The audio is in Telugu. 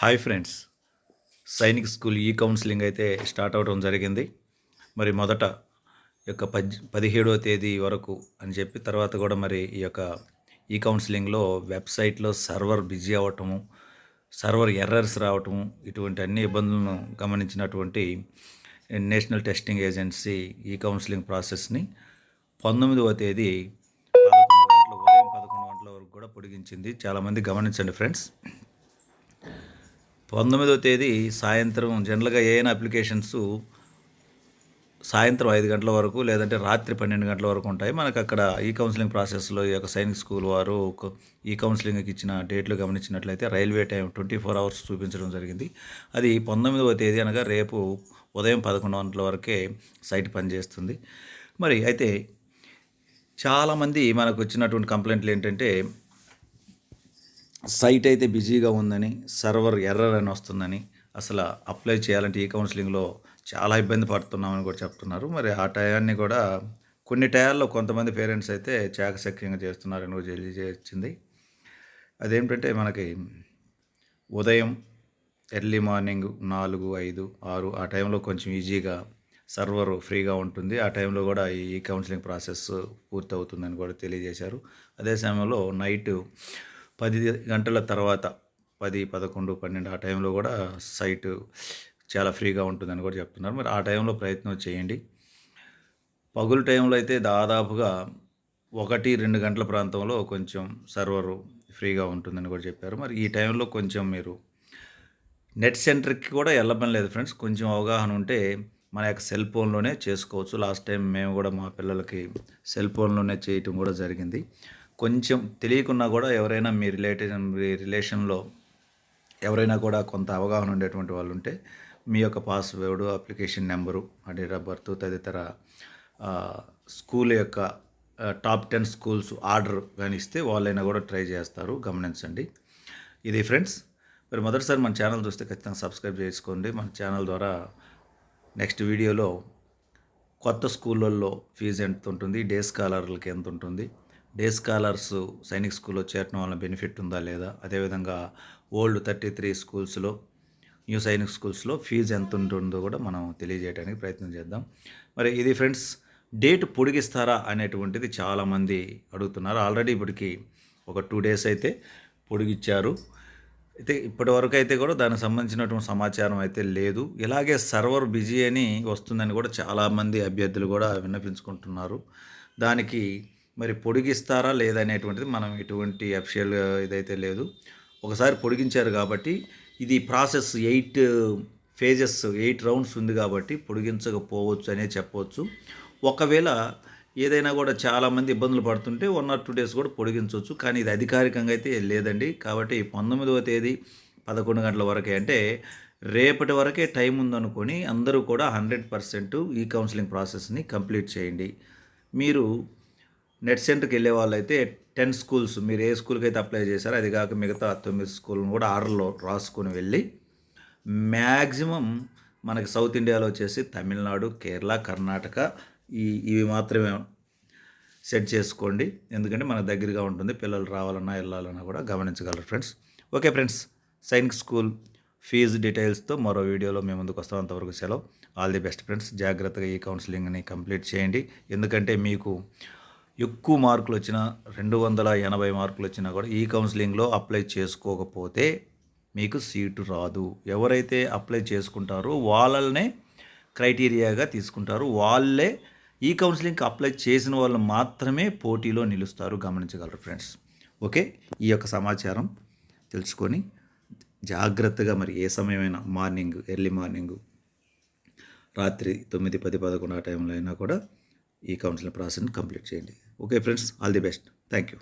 Hi friends. సైనిక్ స్కూల్ ఈ కౌన్సిలింగ్ అయితే స్టార్ట్ అవడం జరిగింది. మరి మొదట యొక్క పద్ పదిహేడవ తేదీ వరకు అని చెప్పి తర్వాత కూడా మరి ఈ యొక్క ఈ కౌన్సిలింగ్లో వెబ్సైట్లో సర్వర్ బిజీ అవ్వటము సర్వర్ ఎర్రర్స్ రావటము ఇటువంటి అన్ని ఇబ్బందులను గమనించినటువంటి నేషనల్ టెస్టింగ్ ఏజెన్సీ ఈ కౌన్సిలింగ్ ప్రాసెస్ని పంతొమ్మిదవ తేదీ పదకొండు గంటల ఉదయం పదకొండు గంటల వరకు కూడా పొడిగించింది. చాలామంది గమనించండి ఫ్రెండ్స్. పంతొమ్మిదో తేదీ సాయంత్రం జనరల్గా ఏఎన్ అప్లికేషన్స్ సాయంత్రం ఐదు గంటల వరకు లేదంటే రాత్రి పన్నెండు గంటల వరకు ఉంటాయి. మనకు అక్కడ ఈ కౌన్సిలింగ్ ప్రాసెస్లో ఈ యొక్క సైనిక్ స్కూల్ వారు ఈ కౌన్సిలింగ్కి ఇచ్చిన డేట్లు గమనించినట్లయితే railway time twenty four hours చూపించడం జరిగింది. అది పంతొమ్మిదవ తేదీ అనగా రేపు ఉదయం పదకొండు గంటల వరకే సైట్ పనిచేస్తుంది. మరి అయితే చాలామంది మనకు వచ్చినటువంటి కంప్లైంట్లు ఏంటంటే సైట్ అయితే బిజీగా ఉందని సర్వర్ ఎర్రర్ అని వస్తుందని అసలు అప్లై చేయాలంటే ఈ కౌన్సిలింగ్లో చాలా ఇబ్బంది పడుతున్నామని కూడా చెప్తున్నారు. మరి ఆ టయాన్ని కూడా కొన్ని టయాల్లో కొంతమంది పేరెంట్స్ అయితే చాకచక్యంగా చేస్తున్నారని కూడా తెలియజేసింది. అదేంటంటే మనకి ఉదయం ఎర్లీ మార్నింగ్ నాలుగు ఐదు ఆరు ఆ టైంలో కొంచెం ఈజీగా సర్వర్ ఫ్రీగా ఉంటుంది. ఆ టైంలో కూడా ఈ కౌన్సిలింగ్ ప్రాసెస్ పూర్తవుతుందని కూడా తెలియజేశారు. అదే సమయంలో నైట్ పది గంటల తర్వాత పది పదకొండు పన్నెండు ఆ టైంలో కూడా సైట్ చాలా ఫ్రీగా ఉంటుందని కూడా చెప్తున్నారు. మరి ఆ టైంలో ప్రయత్నం చేయండి. పగులు టైంలో అయితే దాదాపుగా ఒకటి రెండు గంటల ప్రాంతంలో కొంచెం సర్వరు ఫ్రీగా ఉంటుందని కూడా చెప్పారు. మరి ఈ టైంలో కొంచెం మీరు నెట్ సెంటర్కి కూడా వెళ్ళమని లేదు ఫ్రెండ్స్. కొంచెం అవగాహన ఉంటే మన యొక్క సెల్ ఫోన్లోనే చేసుకోవచ్చు. లాస్ట్ టైం మేము కూడా మా పిల్లలకి సెల్ ఫోన్లోనే చేయటం కూడా జరిగింది. కొంచెం తెలియకున్నా కూడా ఎవరైనా మీ రిలేటివ్ మీ రిలేషన్లో ఎవరైనా కూడా కొంత అవగాహన ఉండేటువంటి వాళ్ళు ఉంటే మీ యొక్క password application number date of birth తదితర స్కూల్ యొక్క టాప్ టెన్ స్కూల్స్ ఆర్డర్ కానీ ఇస్తే వాళ్ళైనా కూడా ట్రై చేస్తారు. గమనించండి. ఇది ఫ్రెండ్స్ మీరు మొదటిసారి మన ఛానల్ చూస్తే ఖచ్చితంగా సబ్స్క్రైబ్ చేసుకోండి. మన ఛానల్ ద్వారా నెక్స్ట్ వీడియోలో కొత్త స్కూళ్ళల్లో ఫీజు ఎంత ఉంటుంది డే స్కాలర్లకి ఎంత ఉంటుంది డే స్కాలర్స్ సైనిక్ స్కూల్లో చేరడం వలన బెనిఫిట్ ఉందా లేదా? అదేవిధంగా ఓల్డ్ థర్టీ త్రీ స్కూల్స్లో న్యూ సైనిక్ స్కూల్స్లో ఫీజు ఎంత ఉంటుందో కూడా మనం తెలియజేయడానికి ప్రయత్నం చేద్దాం. మరి ఇది ఫ్రెండ్స్ డేట్ పొడిగిస్తారా అనేటువంటిది చాలామంది అడుగుతున్నారు. ఆల్రెడీ ఇప్పటికి ఒక టూ డేస్ అయితే పొడిగిచ్చారు. అయితే ఇప్పటి వరకు అయితే కూడా దానికి సంబంధించినటువంటి సమాచారం అయితే లేదు. ఇలాగే సర్వర్ బిజీ అని వస్తుందని కూడా చాలామంది అభ్యర్థులు కూడా విన్నపించుకుంటున్నారు. దానికి మరి పొడిగిస్తారా లేదనేటువంటిది మనం ఎటువంటి అఫిషియల్ ఇదైతే లేదు. ఒకసారి పొడిగించారు కాబట్టి ఇది process eight phases eight rounds ఉంది కాబట్టి పొడిగించకపోవచ్చు అనే చెప్పవచ్చు ఒకవేళ ఏదైనా కూడా చాలామంది ఇబ్బందులు పడుతుంటే వన్ ఆర్ టూ డేస్ కూడా పొడిగించవచ్చు. కానీ ఇది అధికారికంగా అయితే లేదండి. కాబట్టి పంతొమ్మిదవ తేదీ పదకొండు గంటల వరకే అంటే రేపటి వరకే టైం ఉందనుకొని అందరూ కూడా హండ్రెడ్ పర్సెంట్ ఈ కౌన్సిలింగ్ ప్రాసెస్ని కంప్లీట్ చేయండి. మీరు నెట్ సెంటర్కి వెళ్ళే వాళ్ళైతే టెన్ స్కూల్స్ మీరు ఏ స్కూల్కి అయితే అప్లై చేశారో అది కాక మిగతా తొమ్మిది స్కూల్ని కూడా ఆర్డర్లో రాసుకొని వెళ్ళి మ్యాక్సిమం మనకి సౌత్ ఇండియాలో వచ్చేసి తమిళనాడు కేరళ కర్ణాటక ఈ ఇవి మాత్రమే సెట్ చేసుకోండి. ఎందుకంటే మన దగ్గరగా ఉంటుంది. పిల్లలు రావాలన్నా వెళ్ళాలన్నా కూడా గమనించగలరు friends. Okay friends Sainik school fees డీటెయిల్స్తో మరో వీడియోలో మేము ముందుకు వస్తాం. అంతవరకు సెలవు. All the best friends. జాగ్రత్తగా ఈ కౌన్సిలింగ్ని కంప్లీట్ చేయండి. ఎందుకంటే మీకు ఎక్కువ మార్కులు వచ్చినా రెండు వందల ఎనభై మార్కులు వచ్చినా కూడా ఈ కౌన్సిలింగ్లో అప్లై చేసుకోకపోతే మీకు సీటు రాదు. ఎవరైతే అప్లై చేసుకుంటారో వాళ్ళనే క్రైటీరియాగా తీసుకుంటారు. వాళ్ళే ఈ కౌన్సిలింగ్కి అప్లై చేసిన వాళ్ళు మాత్రమే పోటీలో నిలుస్తారు. గమనించగలరు ఫ్రెండ్స్. ఓకే? ఈ యొక్క సమాచారం తెలుసుకొని జాగ్రత్తగా మరి ఏ సమయమైనా మార్నింగ్ ఎర్లీ మార్నింగ్ రాత్రి తొమ్మిది పది పదకొండు ఆ టైంలో అయినా కూడా ఈ కౌన్సిలింగ్ ప్రాసెస్ని కంప్లీట్ చేయండి. Okay friends all the best thank you